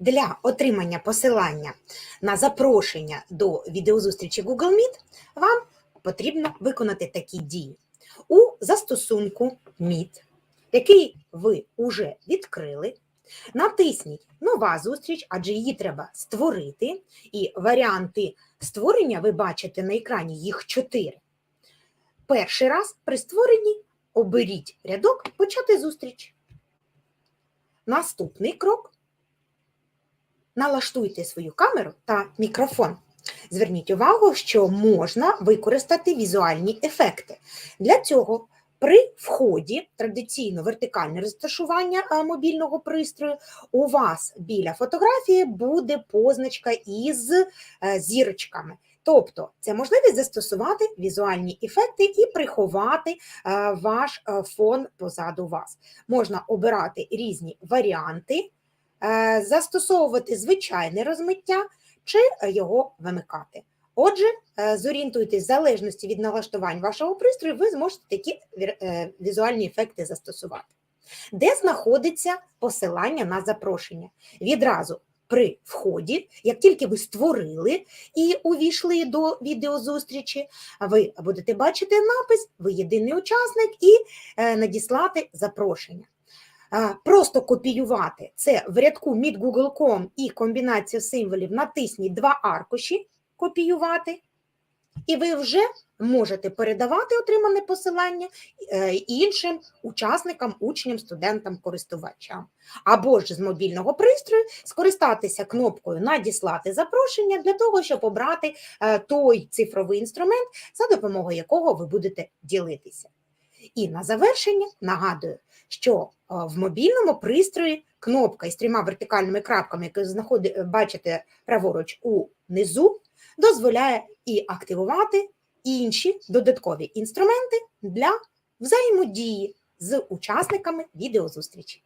Для отримання посилання на запрошення до відеозустрічі Google Meet вам потрібно виконати такі дії. У застосунку Meet, який ви вже відкрили, натисніть Нова зустріч, адже її треба створити. І варіанти створення ви бачите на екрані, їх чотири. Перший раз при створенні оберіть рядок Почати зустріч. Наступний крок налаштуйте свою камеру та мікрофон. Зверніть увагу, що можна використати візуальні ефекти. Для цього при вході традиційно вертикальне розташування мобільного пристрою у вас біля фотографії буде позначка із е, зірочками. Тобто це можливість застосувати візуальні ефекти і приховати е, ваш е, фон позаду вас. Можна обирати різні варіанти, застосовувати звичайне розмиття чи е, його вимикати. Отже, е, зорієнтуйтесь в залежності від налаштувань вашого пристрою, ви зможете такі е, візуальні ефекти застосувати. Де знаходиться посилання на запрошення? Відразу при вході, як тільки ви створили і увійшли до відеозустрічі, ви будете бачити напис Ви єдиний учасник і е, надіслати запрошення. Просто копіювати це в рядку Meet Google.com і комбінація символів натисніть два аркуші копіювати, і ви вже можете передавати отримане посилання е, іншим учасникам, учням, студентам, користувачам. Або ж з мобільного пристрою скористатися кнопкою Надіслати запрошення для того, щоб обрати е, той цифровий інструмент, за допомогою якого ви будете ділитися. І на завершення нагадую, що е, в мобільному пристрої кнопка із трьома вертикальними крапками, які знаходи, бачите праворуч унизу, дозволяє і активувати інші додаткові інструменти для взаємодії з учасниками відеозустрічі.